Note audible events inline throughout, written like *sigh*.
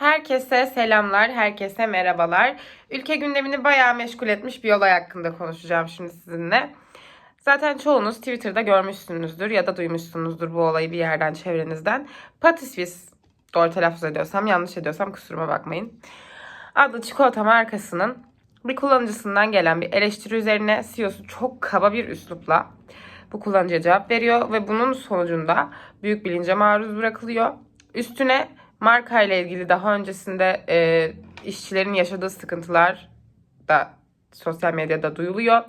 Herkese selamlar, herkese merhabalar. Ülke gündemini bayağı meşgul etmiş bir olay hakkında konuşacağım şimdi sizinle. Zaten çoğunuz Twitter'da görmüşsünüzdür ya da duymuşsunuzdur bu olayı bir yerden çevrenizden. Patisvis, doğru telaffuz ediyorsam, yanlış ediyorsam kusuruma bakmayın. Adlı çikolata markasının bir kullanıcısından gelen bir eleştiri üzerine CEO'su çok kaba bir üslupla bu kullanıcıya cevap veriyor ve bunun sonucunda büyük bilince maruz bırakılıyor. Üstüne marka ile ilgili daha öncesinde e, işçilerin yaşadığı sıkıntılar da sosyal medyada duyuluyor.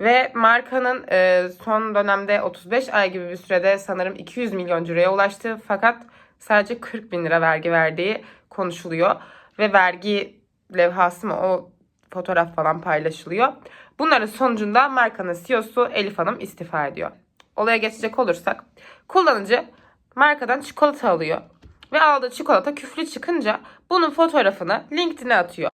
Ve markanın e, son dönemde 35 ay gibi bir sürede sanırım 200 milyon euroya ulaştı. Fakat sadece 40 bin lira vergi verdiği konuşuluyor. Ve vergi levhası mı o fotoğraf falan paylaşılıyor. Bunların sonucunda markanın CEO'su Elif Hanım istifa ediyor. Olaya geçecek olursak kullanıcı markadan çikolata alıyor ve aldığı çikolata küflü çıkınca bunun fotoğrafını LinkedIn'e atıyor.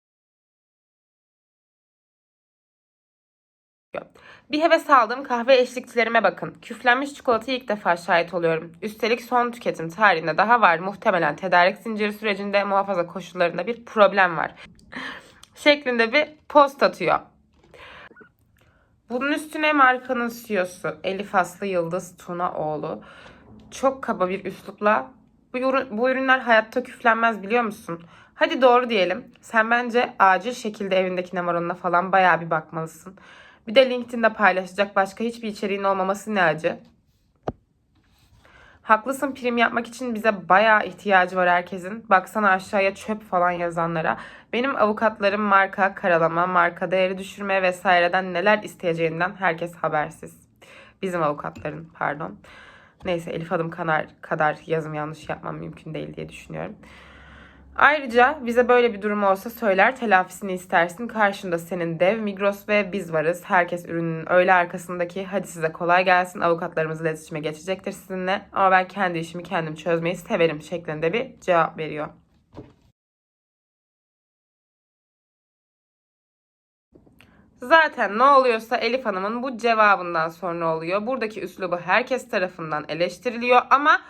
Bir heves aldığım kahve eşlikçilerime bakın. Küflenmiş çikolatayı ilk defa şahit oluyorum. Üstelik son tüketim tarihinde daha var. Muhtemelen tedarik zinciri sürecinde muhafaza koşullarında bir problem var. *laughs* Şeklinde bir post atıyor. Bunun üstüne markanın CEO'su Elif Aslı Yıldız Tunaoğlu çok kaba bir üslupla bu, bu ürünler hayatta küflenmez biliyor musun? Hadi doğru diyelim. Sen bence acil şekilde evindeki numaranına falan bayağı bir bakmalısın. Bir de LinkedIn'de paylaşacak başka hiçbir içeriğin olmaması ne acı. Haklısın prim yapmak için bize bayağı ihtiyacı var herkesin. Baksana aşağıya çöp falan yazanlara. Benim avukatlarım marka karalama, marka değeri düşürme vesaireden neler isteyeceğinden herkes habersiz. Bizim avukatların pardon. Neyse Elif adım kadar, kadar yazım yanlış yapmam mümkün değil diye düşünüyorum. Ayrıca bize böyle bir durum olsa söyler telafisini istersin. Karşında senin dev Migros ve biz varız. Herkes ürünün öyle arkasındaki hadi size kolay gelsin avukatlarımız iletişime geçecektir sizinle. Ama ben kendi işimi kendim çözmeyi severim şeklinde bir cevap veriyor. Zaten ne oluyorsa Elif Hanım'ın bu cevabından sonra oluyor. Buradaki üslubu herkes tarafından eleştiriliyor ama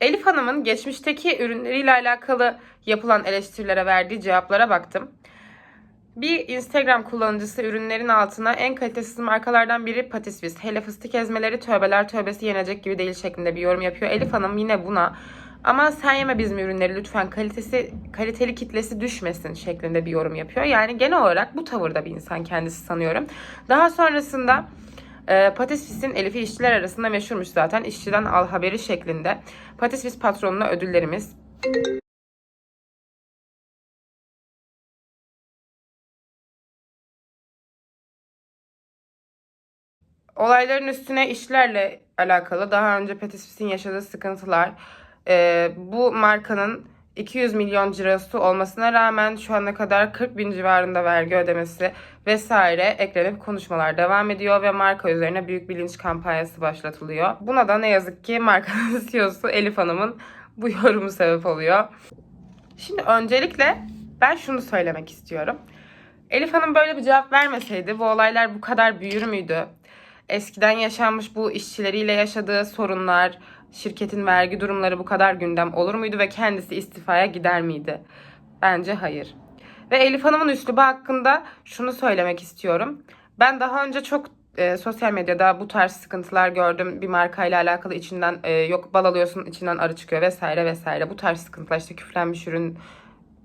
Elif Hanım'ın geçmişteki ürünleriyle alakalı yapılan eleştirilere verdiği cevaplara baktım. Bir Instagram kullanıcısı ürünlerin altına en kalitesiz markalardan biri Patisvis. Hele fıstık ezmeleri tövbeler tövbesi yenecek gibi değil şeklinde bir yorum yapıyor. Elif Hanım yine buna ama sen yeme bizim ürünleri lütfen kalitesi kaliteli kitlesi düşmesin şeklinde bir yorum yapıyor. Yani genel olarak bu tavırda bir insan kendisi sanıyorum. Daha sonrasında e, Patisvis'in Elif'i işçiler arasında meşhurmuş zaten. İşçiden al haberi şeklinde. Patisvis patronuna ödüllerimiz. Olayların üstüne işlerle alakalı daha önce Patisvis'in yaşadığı sıkıntılar, e, bu markanın 200 milyon cirosu olmasına rağmen şu ana kadar 40 bin civarında vergi ödemesi vesaire eklenip konuşmalar devam ediyor ve marka üzerine büyük bilinç kampanyası başlatılıyor. Buna da ne yazık ki markanın *laughs* CEO'su Elif Hanım'ın bu yorumu sebep oluyor. Şimdi öncelikle ben şunu söylemek istiyorum. Elif Hanım böyle bir cevap vermeseydi bu olaylar bu kadar büyür müydü? Eskiden yaşanmış bu işçileriyle yaşadığı sorunlar, şirketin vergi durumları bu kadar gündem olur muydu ve kendisi istifaya gider miydi? Bence hayır. Ve Elif Hanım'ın üslubu hakkında şunu söylemek istiyorum. Ben daha önce çok e, sosyal medyada bu tarz sıkıntılar gördüm. Bir markayla alakalı içinden e, yok bal alıyorsun içinden arı çıkıyor vesaire vesaire. Bu tarz sıkıntılar işte küflenmiş ürün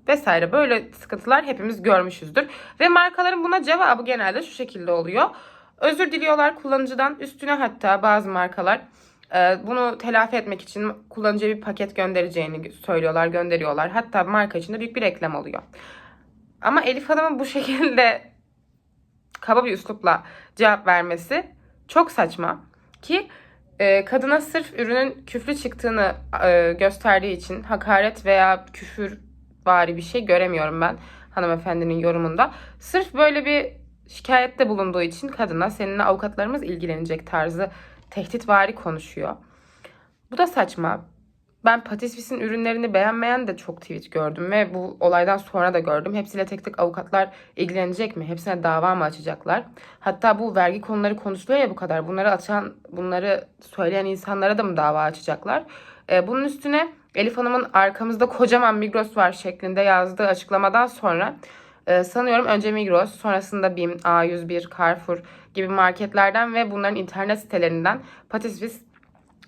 vesaire böyle sıkıntılar hepimiz görmüşüzdür. Ve markaların buna cevabı genelde şu şekilde oluyor. Özür diliyorlar kullanıcıdan üstüne hatta bazı markalar bunu telafi etmek için kullanıcıya bir paket göndereceğini söylüyorlar, gönderiyorlar. Hatta marka içinde büyük bir reklam oluyor. Ama Elif Hanım'ın bu *laughs* şekilde kaba bir üslupla cevap vermesi çok saçma. Ki e, kadına sırf ürünün küflü çıktığını e, gösterdiği için hakaret veya küfür vari bir şey göremiyorum ben hanımefendinin yorumunda. Sırf böyle bir şikayette bulunduğu için kadına seninle avukatlarımız ilgilenecek tarzı tehditvari konuşuyor. Bu da saçma. Ben Patisvis'in ürünlerini beğenmeyen de çok tweet gördüm ve bu olaydan sonra da gördüm. Hepsiyle tek tek avukatlar ilgilenecek mi? Hepsine dava mı açacaklar? Hatta bu vergi konuları konuşuluyor ya bu kadar. Bunları açan, bunları söyleyen insanlara da mı dava açacaklar? Ee, bunun üstüne Elif Hanım'ın arkamızda kocaman Migros var şeklinde yazdığı açıklamadan sonra e, sanıyorum önce Migros, sonrasında BİM, A101, Carrefour gibi marketlerden ve bunların internet sitelerinden Patisvis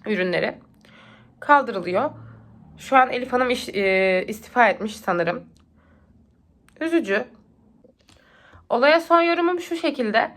ürünleri kaldırılıyor. Şu an Elif Hanım iş- e, istifa etmiş sanırım. Üzücü. Olaya son yorumum şu şekilde.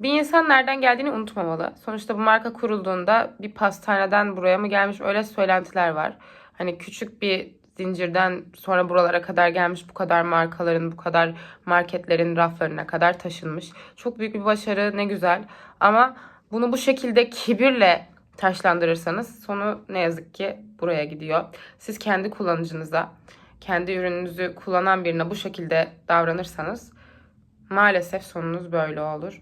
Bir insan nereden geldiğini unutmamalı. Sonuçta bu marka kurulduğunda bir pastaneden buraya mı gelmiş öyle söylentiler var. Hani küçük bir zincirden sonra buralara kadar gelmiş bu kadar markaların, bu kadar marketlerin raflarına kadar taşınmış. Çok büyük bir başarı ne güzel. Ama bunu bu şekilde kibirle taşlandırırsanız sonu ne yazık ki buraya gidiyor. Siz kendi kullanıcınıza, kendi ürününüzü kullanan birine bu şekilde davranırsanız maalesef sonunuz böyle olur.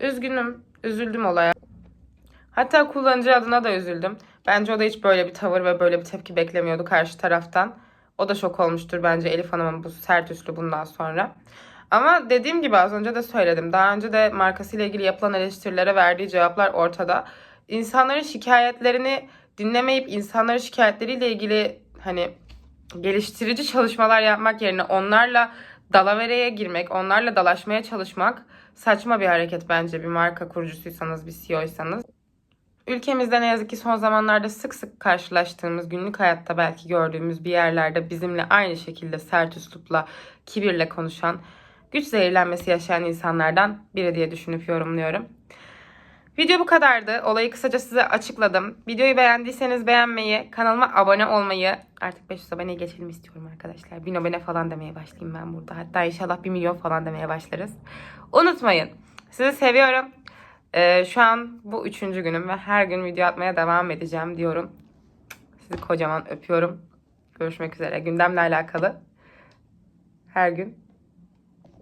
Üzgünüm, üzüldüm olaya. Hatta kullanıcı adına da üzüldüm. Bence o da hiç böyle bir tavır ve böyle bir tepki beklemiyordu karşı taraftan. O da şok olmuştur bence Elif Hanım'ın bu sert üslubundan sonra. Ama dediğim gibi az önce de söyledim. Daha önce de markasıyla ilgili yapılan eleştirilere verdiği cevaplar ortada. İnsanların şikayetlerini dinlemeyip insanların şikayetleriyle ilgili hani geliştirici çalışmalar yapmak yerine onlarla dalavereye girmek, onlarla dalaşmaya çalışmak saçma bir hareket bence bir marka kurucusuysanız, bir CEO'ysanız. Ülkemizde ne yazık ki son zamanlarda sık sık karşılaştığımız, günlük hayatta belki gördüğümüz bir yerlerde bizimle aynı şekilde sert üslupla, kibirle konuşan, güç zehirlenmesi yaşayan insanlardan biri diye düşünüp yorumluyorum. Video bu kadardı. Olayı kısaca size açıkladım. Videoyu beğendiyseniz beğenmeyi, kanalıma abone olmayı, artık 500 aboneye geçelim istiyorum arkadaşlar. 1000 abone falan demeye başlayayım ben burada. Hatta inşallah 1 milyon falan demeye başlarız. Unutmayın. Sizi seviyorum. Ee, şu an bu üçüncü günüm ve her gün video atmaya devam edeceğim diyorum. Sizi kocaman öpüyorum. Görüşmek üzere. Gündemle alakalı her gün